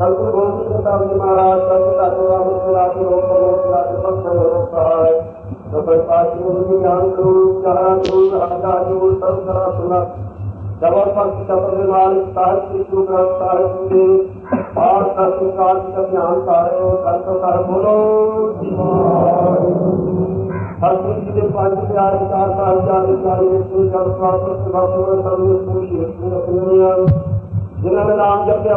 ਸਤਿ ਸ੍ਰੀ ਅਕਾਲ ਜੀ ਪੰਜ ਪਿਆਰੇ ਚਾਰ ਸਾਹਿਬ ਜੀ ਦੇ ਸਾਰੇ ਸਤਿ ਸ੍ਰੀ ਅਕਾਲ ਜੀ ਸਤਿ ਸ੍ਰੀ ਅਕਾਲ ਜੀ ਸਤਿ ਸ੍ਰੀ ਅਕਾਲ ਜੀ ਸਤਿ ਸ੍ਰੀ ਅਕਾਲ ਜੀ ਸਤਿ ਸ੍ਰੀ ਅਕਾਲ ਜੀ ਸਤਿ ਸ੍ਰੀ ਅਕਾਲ ਜੀ ਸਤਿ ਸ੍ਰੀ ਅਕਾਲ ਜੀ ਸਤਿ ਸ੍ਰੀ ਅਕਾਲ ਜ جنہوں نے نام جبیا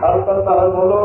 ہر کر بولو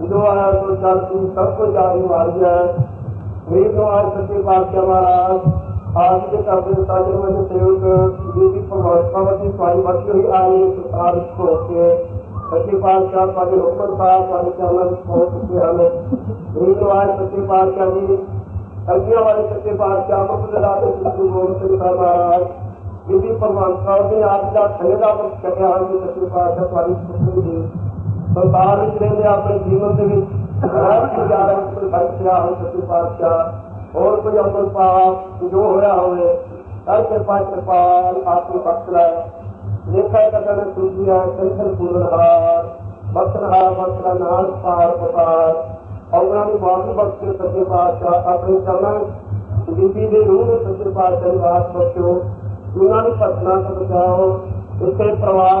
دعا تو سب کو سب کو جاری ماری ہے میری دعا سچے بادشاہ مہاراج آج کے اپنے تاجر میں سیوک جی کی پرماتی سوائی بچی ہوئی آئی سرکار کو رکھے سچے بادشاہ پاکے حکمت صاحب پاکے چینل بہت خوشی ہمیں میری دعا سچے بادشاہ جی اگیا والے سچے بادشاہ مفت لاتے سچے گوڑ سے مہاراج جی کی پرماتی صاحب نے آپ کا دا پر کہا ہم سچے بادشاہ پاکے خوشی سرکار رہتے اپنے جیون کے بخش نے اپنے چمن روح میں پروار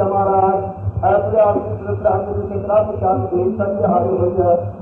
ہمارا ایسے آپ کی طرف سے ہم نے کتنا بھی شامل نہیں کر کے حاصل ہوئی ہے۔